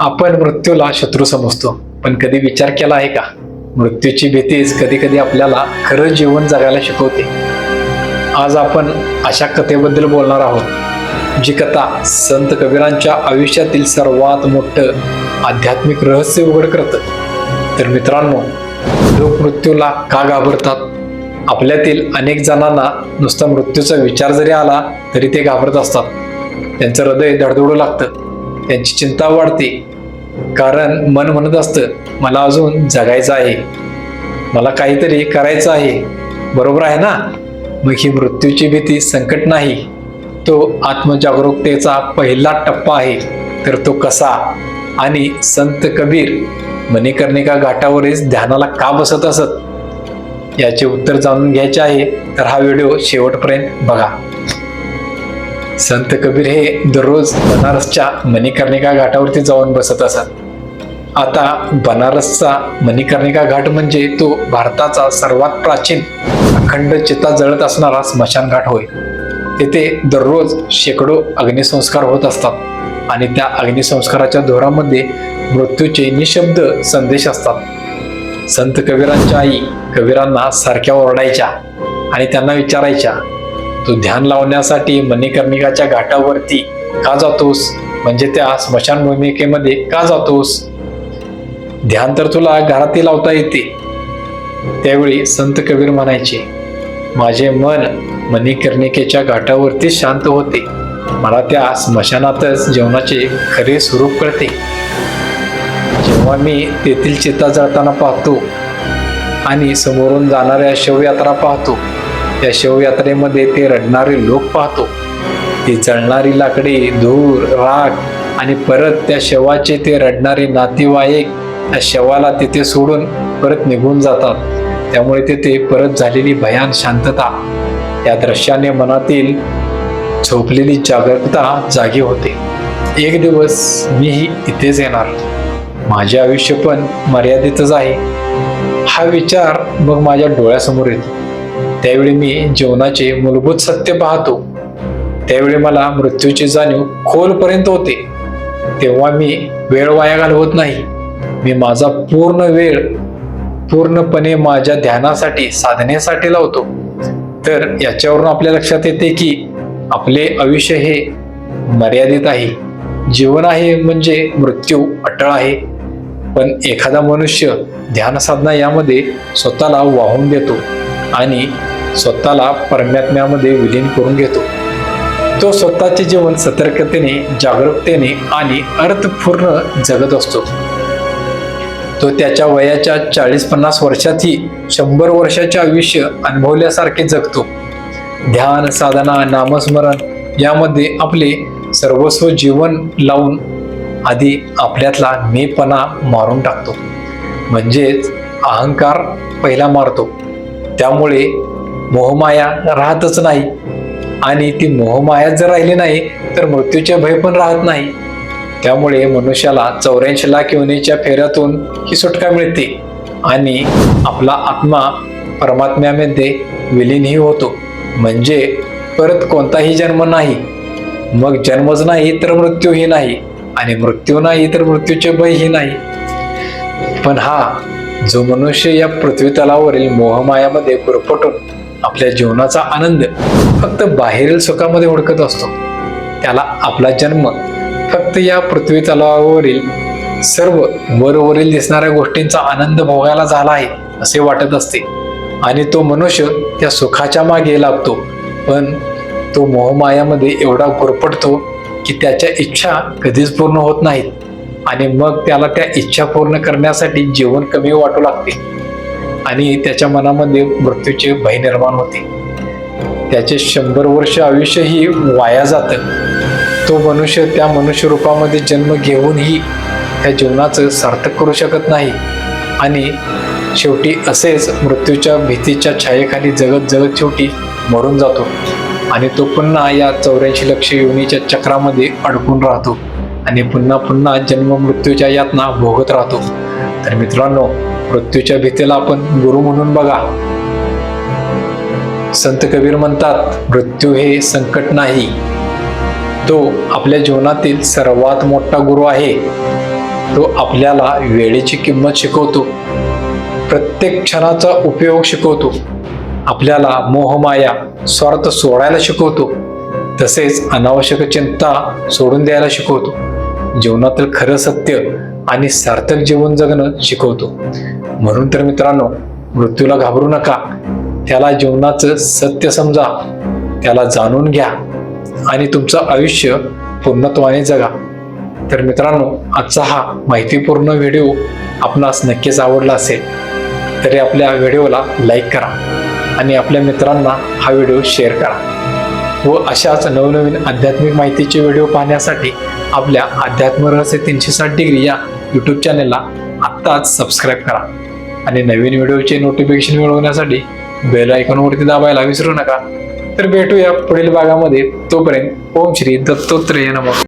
आपण मृत्यूला शत्रू समजतो. पण कधी विचार केला आहे का? मृत्यूची भीतीच कधी कधी आपल्याला खरं जीवन जगायला शिकवते. आज आपण अशा कथेबद्दल बोलणार आहोत जी कथा संत कबीरांच्या आयुष्यातील सर्वात मोठं आध्यात्मिक रहस्य उघड करतं. तर मित्रांनो लोक मृत्यूला का घाबरतात? आपल्यातील अनेक जणांना नुसता मृत्यूचा विचार जरी आला तरी ते घाबरत असतात. त्यांचं हृदय धडधडू लागतं. त्यांची चिंता वाढते. कारण मन म्हणत असतं मला अजून जगायचं आहे. मला काहीतरी करायचं आहे. बरोबर आहे ना? मग ही मृत्यूची भीती संकट नाही. तो आत्मजागरूकतेचा पहिला टप्पा आहे. तर तो कसा? आणि संत कबीर मणिकर्णिका घाटावरच ध्यानाला का बसत असत? याचे उत्तर जाणून घ्यायचे आहे तर हा व्हिडिओ शेवटपर्यंत बघा. संत कबीर हे दररोज बनारसच्या मणिकर्णिका घाटावरती जाऊन बसत असत. आता बनारसचा मणिकर्णिका घाट म्हणजे तो भारताचा सर्वात प्राचीन अखंड चिता जळत असणारा स्मशान घाट होय. तेथे दररोज शेकडो अग्निसंस्कार होत असतात आणि त्या अग्निसंस्काराच्या धोरामध्ये मृत्यूचे निशब्द संदेश असतात. संत कबीरांच्या आई कबीरांना सारख्या ओरडायच्या आणि त्यांना विचारायच्या तू ध्यान लावण्यासाठी मणिकर्णिकाच्या घाटावरती का जातोस? म्हणजे त्या स्मशानभूमिकेमध्ये का जातोस? ध्यान तर तुला घरातही लावता येते. त्यावेळी संत कबीर म्हणायचे माझे मन मणिकर्णिकेच्या घाटावरती शांत होते. मला त्या स्मशानातच जेवणाचे खरे स्वरूप कळते. जेव्हा मी तेथील चिता जळताना पाहतो आणि समोरून जाणाऱ्या शवयात्रा पाहतो त्या शवयात्रेमध्ये ते रडणारे लोक पाहतो. ती जळणारी लाकडी धूर राग आणि परत त्या शवाचे ते रडणारे नातेवाईक त्या शवाला तिथे सोडून परत निघून जातात. त्यामुळे तिथे परत झालेली भयान शांतता या दृश्याने मनातील झोपलेली जागरूकता जागी होते. एक दिवस मीही इथेच येणार. माझे आयुष्य पण मर्यादितच आहे. हा विचार मग माझ्या डोळ्यासमोर येतो. त्यावेळी मी जीवनाचे मूलभूत सत्य पाहतो. त्यावेळी मला मृत्यूची जाणीव खोलपर्यंत होते. तेव्हा मी वेळ वाया घालवत नाही. मी माझा पूर्ण वेळ पूर्णपणे माझ्या ध्यानासाठी साधनेसाठी लावतो. तर याच्यावरून आपल्या लक्षात येते की आपले आयुष्य हे मर्यादित आहे. जीवन आहे म्हणजे मृत्यू अटळ आहे. पण एखादा मनुष्य ध्यान साधना यामध्ये स्वतःला वाहून देतो. आणि स्वतःला परमात्म्यामध्ये विलीन करून घेतो. तो स्वतःचे जीवन सतर्कतेने जागरूकतेने आणि अर्थपूर्ण जगत असतो. तो त्याच्या वयाच्या चाळीस पन्नास वर्षातही शंभर वर्षाचे आयुष्य अनुभवल्यासारखे जगतो. ध्यान साधना नामस्मरण यामध्ये आपले सर्वस्व जीवन लावून आधी आपल्यातला मेपणा मारून टाकतो. म्हणजेच अहंकार पहिला मारतो. त्यामुळे मोहमाया राहतच नाही. आणि ती मोहमाया जर राहिली नाही तर मृत्यूचे भय पण राहत नाही. त्यामुळे मनुष्याला चौऱ्याऐंशी लाख योनीच्या फेऱ्यातून ही सुटका मिळते. आणि आपला आत्मा परमात्म्यामध्ये विलीनही होतो. म्हणजे परत कोणताही जन्म नाही. मग जन्मच नाही तर मृत्यूही नाही. आणि मृत्यू नाही तर मृत्यूचे भयही नाही. पण हा जो मनुष्य या पृथ्वी तलावरील मोहमायामध्ये गुरफटून आपल्या जीवनाचा आनंद फक्त बाहेरील सुखामध्ये हुडकत असतो त्याला आपला जन्म फक्त या पृथ्वी तलावावरील सर्व वरवरील दिसणाऱ्या गोष्टींचा आनंद भोगायला झाला आहे असे वाटत असते. आणि तो मनुष्य त्या सुखाच्या मागे लागतो पण तो मोहमायामध्ये एवढा गुरपटतो की त्याच्या इच्छा कधीच पूर्ण होत नाहीत. आणि मग त्याला त्या इच्छा पूर्ण करण्यासाठी जीवन कमी वाटू लागते. आणि त्याच्या मनामध्ये मृत्यूचे भय निर्माण होते. त्याचे शंभर वर्ष आयुष्यही वाया जातं. तो मनुष्य त्या मनुष्य रूपामध्ये जन्म घेऊनही त्या जीवनाचं सार्थक करू शकत नाही. आणि शेवटी असेच मृत्यूच्या भीतीच्या छायेखाली जगत जगत शेवटी मरून जातो. आणि तो पुन्हा या चौऱ्याऐंशी लक्ष योनीच्या चक्रामध्ये अडकून राहतो. आणि पुन्हा पुन्हा जन्म मृत्यूच्या यातना भोगत राहतो. तर मित्रांनो मृत्यूच्या भीतीला आपण गुरु म्हणून बघा. संत कबीर म्हणतात मृत्यू हे संकट नाही. तो आपल्या जीवनातील सर्वात मोठा गुरु आहे. तो आपल्याला वेळेची किंमत शिकवतो. प्रत्येक क्षणाचा उपयोग शिकवतो. आपल्याला मोहमाया स्वार्थ सोडायला शिकवतो. तसेच अनावश्यक चिंता सोडून द्यायला शिकवतो. जीवनातील खरं सत्य आणि सार्थक जीवन जगणं शिकवतो. म्हणून तर मित्रांनो मृत्यूला घाबरू नका. त्याला जीवनाचं सत्य समजा. त्याला जाणून घ्या आणि तुमचं आयुष्य पूर्णत्वाने जगा. तर मित्रांनो आजचा हा माहितीपूर्ण व्हिडिओ आपणास नक्कीच आवडला असेल तरी आपल्या व्हिडिओला लाईक करा आणि आपल्या मित्रांना हा व्हिडिओ शेअर करा. व अशाच नवनवीन आध्यात्मिक माहितीचे व्हिडिओ पाहण्यासाठी आपल्या अध्यात्म रहस्य तीनशे साठ डिग्री या यूट्यूब चॅनेलला आत्ताच सबस्क्राईब करा. आणि नवीन व्हिडिओचे नोटिफिकेशन मिळवण्यासाठी बेल आयकॉनवरती दाबायला विसरू नका. तर भेटूया पुढील भागामध्ये. तोपर्यंत ओम श्री दत्तोत्रेय नमः.